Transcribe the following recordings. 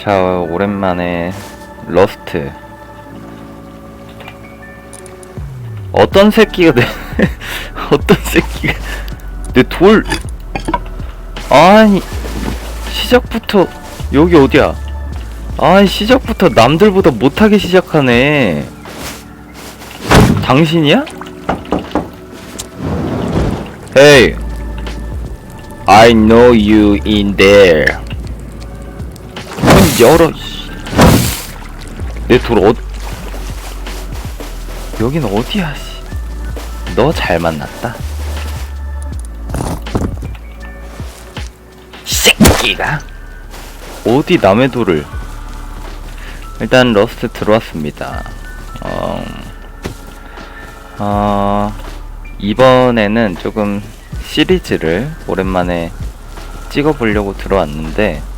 자, 오랜만에 러스트. 어떤 새끼가 내, 어떤 새끼가 내 돌, 아니, 시작부터, 여기 어디야? 아니, 시작부터 남들보다 못하게 시작하네. 당신이야? Hey, I know you in there. 문 열어. 내돌 어? 여긴 어디야? 씨. 너잘 만났다. 이 새끼가 어디 남의 돌을? 일단 러스트 들어왔습니다. 어, 어 이번에는 조금 시리즈를 오랜만에 찍어보려고 들어왔는데 어,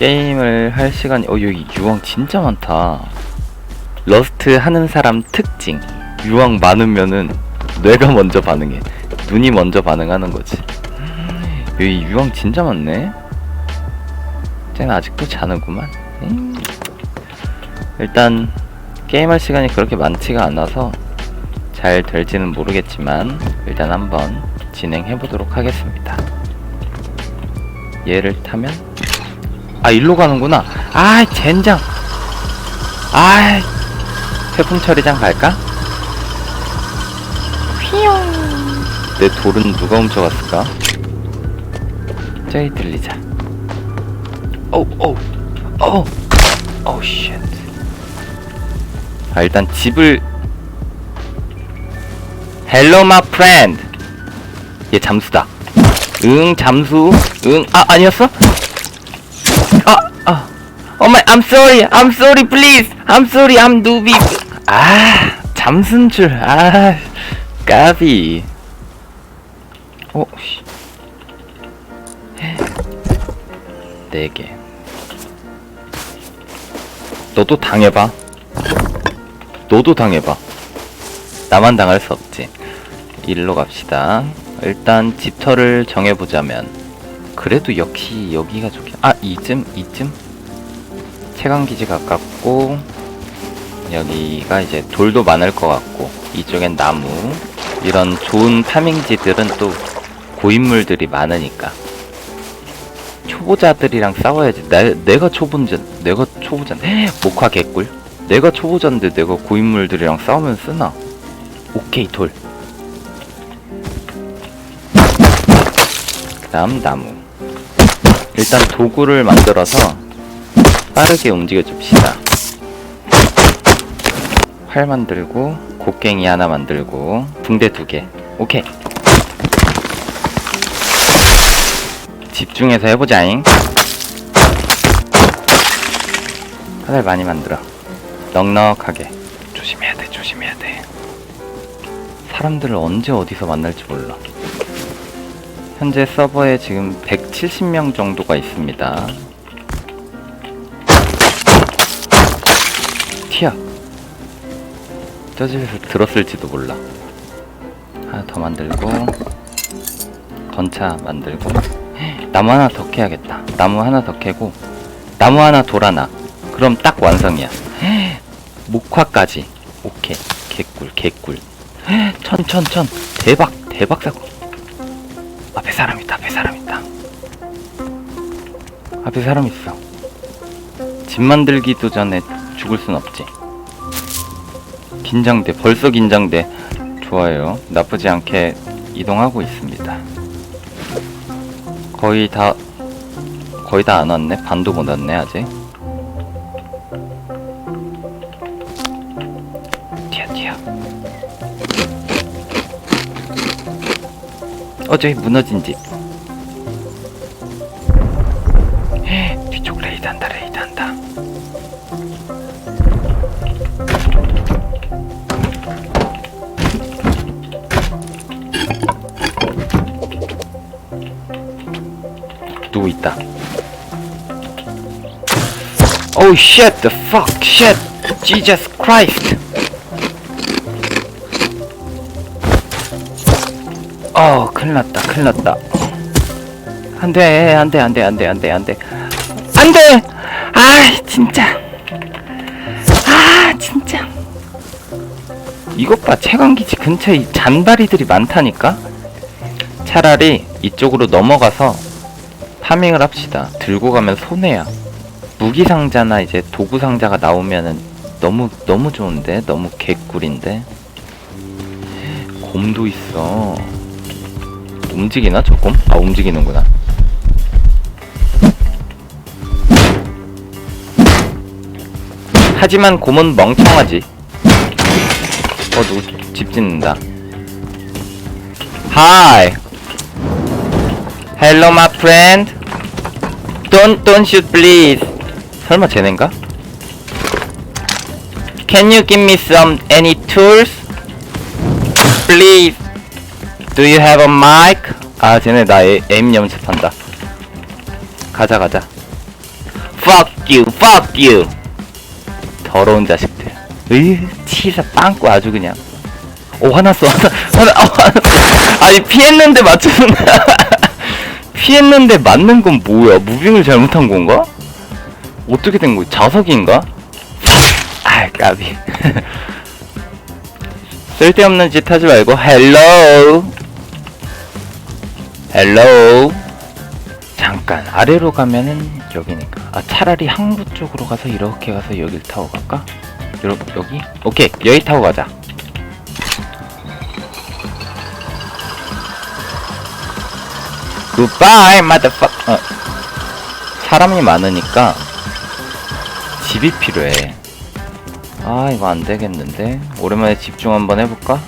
게임을 할 시간이 어 여기 유황 진짜 많다. 러스트 하는 사람 특징. 유황 많으면은 뇌가 먼저 반응해. 눈이 먼저 반응하는 거지. 여기 유황 진짜 많네. 쟤는 아직도 자는구만. 음. 일단 게임할 시간이 그렇게 많지가 않아서 잘 될지는 모르겠지만 일단 한번 진행해 보도록 하겠습니다. 얘를 타면 아 일로 가는구나. 아 젠장. 아 태풍 처리장 갈까? 내 돌은 누가 훔쳐갔을까? 저기 들리자. 오우 쉣. 아 일단 집을 헬로 마 프렌드 얘 잠수다 응 잠수 응 아 아니었어? 엄마 I'm sorry I'm sorry please. I'm sorry I'm 누비 아 잠수인 줄아 까비. 어 씨. 네개. 너도 당해봐. 너도 당해봐. 나만 당할 수 없지. 일로 갑시다. 일단 집터를 정해보자면. 그래도 역시 여기가 좋긴 아 이쯤 이쯤 채광기지 가깝고 여기가 이제 돌도 많을 것 같고 이쪽엔 나무 이런 좋은 파밍지들은 또 고인물들이 많으니까. 초보자들이랑 싸워야지. 내, 내가 초보자 내가 초보자 목화 개꿀? 내가 초보자인데 내가 고인물들이랑 싸우면 쓰나? 오케이 돌. 다음 나무. 일단 도구를 만들어서 빠르게 움직여 줍시다. 활 만들고 곡괭이 하나 만들고 붕대 두 개. 오케이. 집중해서 해보자잉. 하늘 많이 만들어. 넉넉하게. 조심해야 돼 조심해야 돼. 사람들을 언제 어디서 만날지 몰라. 현재 서버에 지금 170명 정도가 있습니다 튀어 저 집에서 들었을지도 몰라. 하나 더 만들고 건차 만들고. 나무 하나 더 캐야겠다. 나무 하나 더 캐고 나무 하나 돌 하나 그럼 딱 완성이야. 목화까지. 오케이. 개꿀 개꿀. 천천천. 대박 대박 사고. 앞에 사람 있다 앞에 사람 있다. 앞에 사람 있어. 집 만들기도 전에 죽을 순 없지. 긴장돼 벌써 긴장돼. 좋아요. 나쁘지 않게 이동하고 있습니다. 거의 다 거의 다 안 왔네. 반도 못 왔네 아직. 튀어 튀어. 어 저기 무너진 집 누구 있다. Oh shit the fuck shit. Jesus Christ. 어 큰일 났다 큰일 났다. 안돼 안돼 안돼 안돼 안돼 안돼. 안돼! 아 진짜. 아 진짜. 이것 봐 채광기지 근처에 이 잔바리들이 많다니까? 차라리 이쪽으로 넘어가서 파밍을 합시다. 들고 가면 손해야. 무기 상자나 이제 도구 상자가 나오면은 너무 너무 좋은데? 너무 개꿀인데? 곰도 있어. 움직이나 저 곰? 아 움직이는구나. 하지만 곰은 멍청하지. 어 누구 집 짓는다. Hi. Hello my friend Don't don't shoot please 설마 쟤넨가? Can you give me some any tools? Please Do you have a mic? 아 쟤네 나 에, 연습한다 가자 가자 Fuck you fuck you 더러운 자식들 으 치사 빵꾸 아주 그냥 오 화났어 화나 화나 어, 아니 피했는데 맞추는 피했는데 맞는 건 뭐야 무빙을 잘못한 건가? 어떻게 된 거야 자석인가? 아 까비 쓸데없는 짓 하지 말고 헬로우 헬로우 잠깐 아래로 가면은 여기니까 아 차라리 항구 쪽으로 가서 이렇게 가서 여길 타고 갈까? 요, 여기? 오케이 여기 타고 가자 굿바이 motherfuck 어. 사람이 많으니까 집이 필요해 아 이거 안 되겠는데 오랜만에 집중 한번 해볼까?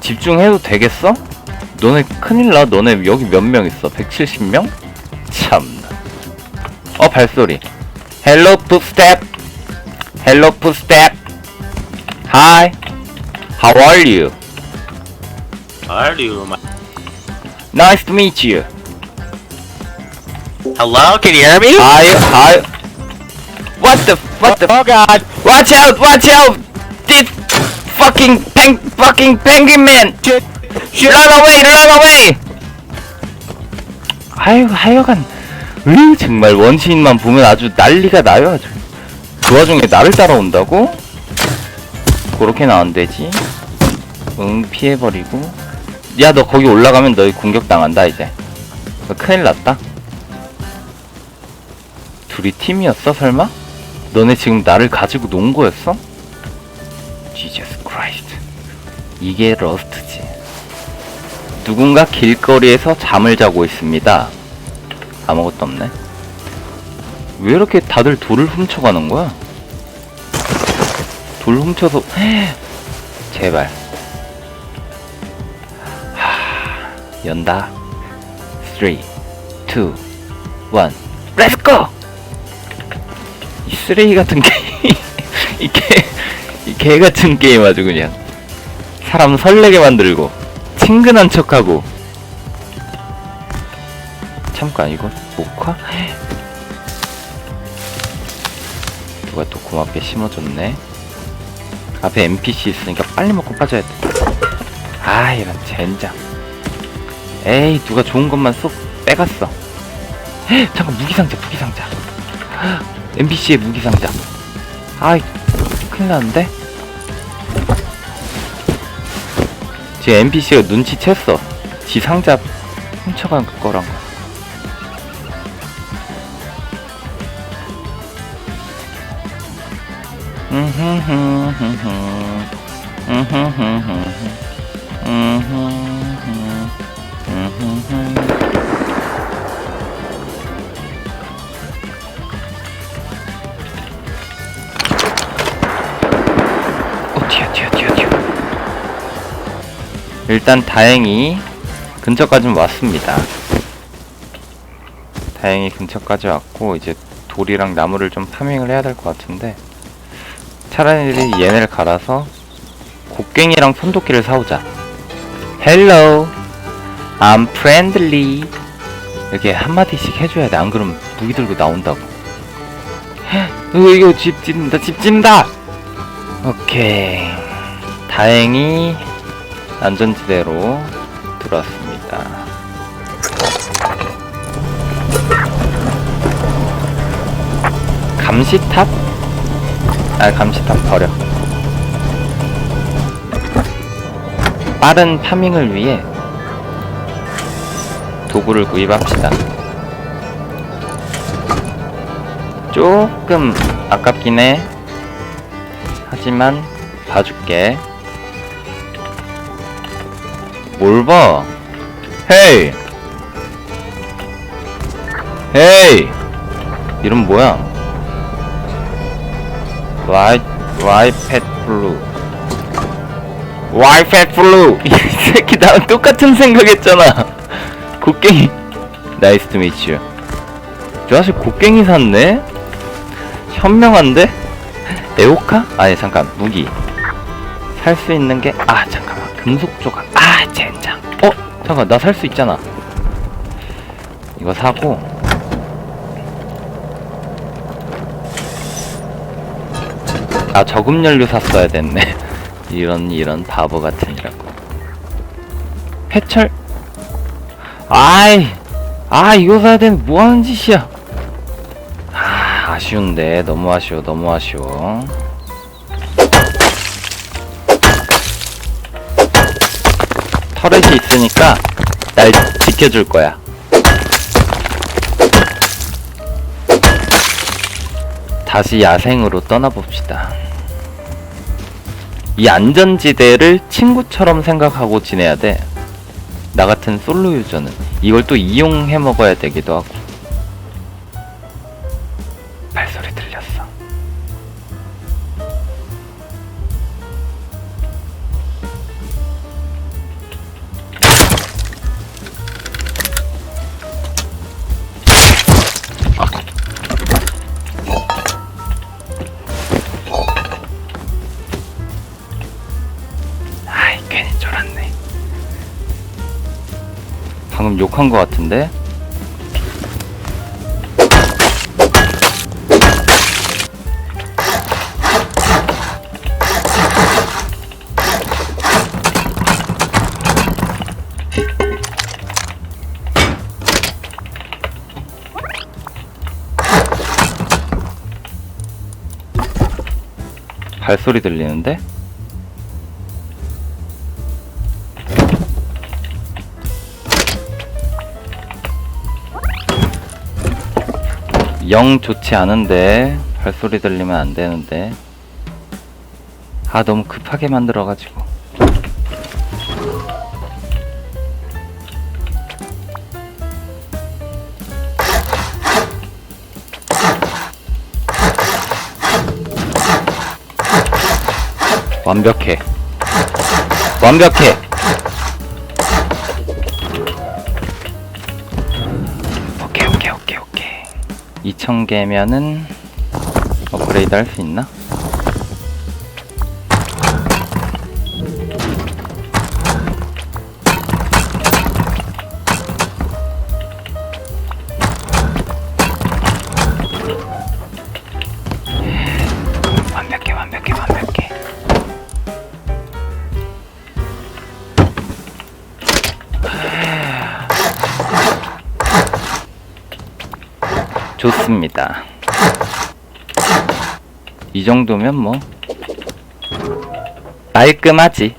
집중해도 되겠어? 너네 큰일나 너네 여기 몇 명 있어 170명? 참나 어 발소리 헬로 풋스텝 헬로 풋스텝 Hi How are you? Are you? My- Nice to meet you Hello? Can you hear me? Hi Hi What the What the Oh God! Watch out! Watch out! This fucking peng fucking penguin man! Shit! Run away! Run away! 하여 하여간 으 정말 원시인만 보면 아주 난리가 나요 아주 그 와중에 나를 따라온다고? 그렇게 나안 되지 응 피해버리고 야 너 거기 올라가면 너희 공격당한다 이제 너 큰일 났다 둘이 팀이었어 설마? 너네 지금 나를 가지고 논 거였어? 지저스 크라이스트 이게 러스트지 누군가 길거리에서 잠을 자고 있습니다 아무것도 없네 왜 이렇게 다들 돌을 훔쳐가는 거야? 돌 훔쳐서 제발 하... 연다 3 2 1 렛츠고! 이 쓰레기 같은 게임 이 개, 이개 같은 게임 아주 그냥 사람 설레게 만들고 친근한 척하고 잠깐 이거 목화? 누가 또 고맙게 심어줬네 앞에 NPC 있으니까 빨리 먹고 빠져야 돼. 아 이런 젠장. 에이 누가 좋은 것만 쏙 빼갔어. 헉, 잠깐 무기상자 무기상자. NPC의 무기상자. 아이 큰일 났는데. 지금 NPC가 눈치챘어. 지 상자 훔쳐간 거란 거. 어, 일단 다행히 근처까지는 왔습니다. 다행히 근처까지 왔고 이제 돌이랑 나무를 좀 파밍을 해야 될 것 같은데 차라리 얘네를 갈아서 곡괭이랑 손도끼를 사오자. Hello, I'm friendly. 이렇게 한마디씩 해줘야 돼. 안 그러면 무기 들고 나온다고. 어, 이거 집 짓는다, 집 짓는다! 오케이. 다행히 안전지대로 들어왔습니다. 감시탑? 아 감시탑 버려 빠른 파밍을 위해 도구를 구입합시다 조금 아깝긴 해 하지만 봐줄게 뭘 봐? 헤이! 헤이! 이름 뭐야? 와이, 와이 팻 블루. 와이 팻 블루! 이 새끼 나랑 똑같은 생각했잖아. 곡괭이. 나이스 투 미츠. 저 아직 곡괭이 샀네? 현명한데? 에오카? 아니 잠깐 무기 살 수 있는 게 아 잠깐만 금속 조각. 아 젠장. 어 잠깐 나 살 수 있잖아. 이거 사고. 아 저금 연료 샀어야 됐네. 이런 이런 바보 같으니라고. 해철. 아이 아 이거 사야 되는 뭐하는 짓이야? 아 아쉬운데. 너무 아쉬워 너무 아쉬워 터렛이 있으니까 날 지켜줄 거야. 다시 야생으로 떠나봅시다. 이 안전지대를 친구처럼 생각하고 지내야 돼. 나 같은 솔로 유저는 이걸 또 이용해 먹어야 되기도 하고 방금 욕한 거 같은데? 발소리 들리는데? 영 좋지 않은데 발소리 들리면 안 되는데. 아 너무 급하게 만들어가지고. 완벽해. 완벽해 2000개면은 업그레이드 할 수 있나? 좋습니다. 이 정도면 뭐 깔끔하지.